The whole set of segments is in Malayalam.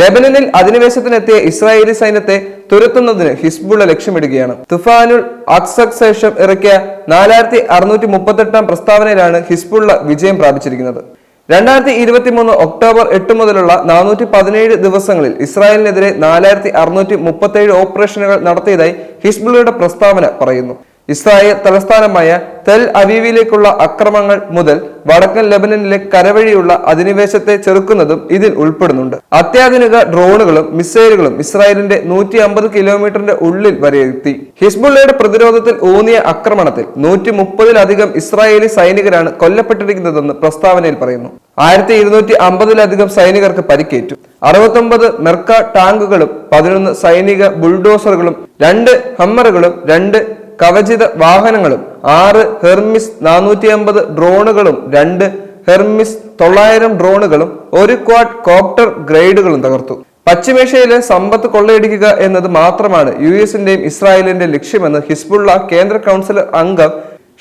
ലെബനനിൽ അധിനിവേശത്തിനെത്തിയ ഇസ്രായേലി സൈന്യത്തെ തുരത്തുന്നതിന് ഹിസ്ബുള്ള ലക്ഷ്യമിടുകയാണ്. തുഫാനുൽ അക്സക് ശേഷം ഇറക്കിയ നാലായിരത്തി അറുന്നൂറ്റി മുപ്പത്തെട്ടാം പ്രസ്താവനയിലാണ് ഹിസ്ബുള്ള വിജയം പ്രാപിച്ചിരിക്കുന്നത്. രണ്ടായിരത്തി ഇരുപത്തി മൂന്ന് ഒക്ടോബർ എട്ട് മുതലുള്ള നാനൂറ്റി പതിനേഴ് ദിവസങ്ങളിൽ ഇസ്രായേലിനെതിരെ നാലായിരത്തി അറുന്നൂറ്റി മുപ്പത്തേഴ് ഓപ്പറേഷനുകൾ നടത്തിയതായി ഹിസ്ബുള്ളയുടെ പ്രസ്താവന പറയുന്നു. ഇസ്രായേൽ തലസ്ഥാനമായ തെൽ അവീവിലേക്കുള്ള അക്രമങ്ങൾ മുതൽ വടക്കൻ ലെബനനിലെ കരവഴിയുള്ള അധിനിവേശത്തെ ചെറുക്കുന്നതും ഇതിൽ ഉൾപ്പെടുന്നുണ്ട്. അത്യാധുനിക ഡ്രോണുകളും മിസൈലുകളും ഇസ്രായേലിന്റെ നൂറ്റി അമ്പത് കിലോമീറ്ററിന്റെ ഉള്ളിൽ വരെ എത്തി ഹിസ്ബുള്ളയുടെ പ്രതിരോധത്തിൽ ഊന്നിയ ആക്രമണത്തിൽ നൂറ്റി മുപ്പതിലധികം ഇസ്രായേലി സൈനികരാണ് കൊല്ലപ്പെട്ടിരിക്കുന്നതെന്ന് പ്രസ്താവനയിൽ പറയുന്നു. ആയിരത്തി ഇരുന്നൂറ്റി അമ്പതിലധികം സൈനികർക്ക് പരിക്കേറ്റു. അറുപത്തൊമ്പത് മെർക്ക ടാങ്കുകളും പതിനൊന്ന് സൈനിക ബുൾഡോസറുകളും രണ്ട് ഹമ്മറുകളും രണ്ട് കവചിത വാഹനങ്ങളും ആറ് ഹെർമിസ് നാനൂറ്റി അമ്പത് ഡ്രോണുകളും രണ്ട് ഹെർമിസ് തൊള്ളായിരം ഡ്രോണുകളും ഒരു ക്വാഡ് കോപ്റ്റർ ഗ്രേഡുകളും തകർത്തു. പശ്ചിമേഷ്യയിലെ സമ്പത്ത് കൊള്ളയടിക്കുക എന്നത് മാത്രമാണ് യു എസിന്റെയും ഇസ്രായേലിന്റെയും ലക്ഷ്യമെന്ന് ഹിസ്ബുള്ള കേന്ദ്ര കൗൺസിൽ അംഗം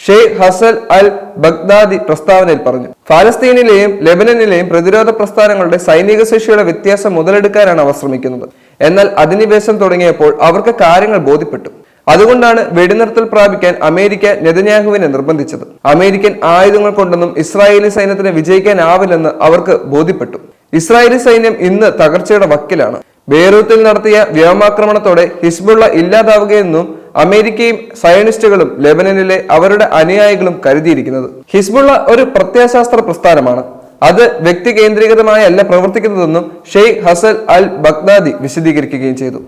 ഷെയ്ഖ് ഹസൽ അൽ ബഗ്ദാദി പ്രസ്താവനയിൽ പറഞ്ഞു. ഫലസ്തീനിലെയും ലെബനനിലെയും പ്രതിരോധ പ്രസ്ഥാനങ്ങളുടെ സൈനിക ശേഷിയുടെ വ്യത്യാസം മുതലെടുക്കാനാണ് അവർ ശ്രമിക്കുന്നത്. എന്നാൽ അധിനിവേശം തുടങ്ങിയപ്പോൾ അവർക്ക് കാര്യങ്ങൾ ബോധ്യപ്പെട്ടു. അതുകൊണ്ടാണ് വെടിനിർത്തൽ പ്രാപിക്കാൻ അമേരിക്ക നെതന്യാഹുവിനെ നിർബന്ധിച്ചത്. അമേരിക്കൻ ആയുധങ്ങൾ കൊണ്ടൊന്നും ഇസ്രായേലി സൈന്യത്തിന് വിജയിക്കാനാവില്ലെന്ന് അവർക്ക് ബോധ്യപ്പെട്ടു. ഇസ്രായേലി സൈന്യം ഇന്ന് തകർച്ചയുടെ വക്കിലാണ്. ബെയ്റൂത്തിൽ നടത്തിയ വ്യോമാക്രമണത്തോടെ ഹിസ്ബുള്ള ഇല്ലാതാവുകയെന്നും അമേരിക്കയും സയനിസ്റ്റുകളും ലെബനനിലെ അവരുടെ അനുയായികളും കരുതിയിരിക്കുന്നത്. ഹിസ്ബുള്ള ഒരു പ്രത്യയശാസ്ത്ര പ്രസ്ഥാനമാണ്. അത് വ്യക്തി കേന്ദ്രീകൃതമായല്ല പ്രവർത്തിക്കുന്നതെന്നും ഷെയ്ഖ് ഹസൽ അൽ ബഗ്ദാദി വിശദീകരിക്കുകയും ചെയ്തു.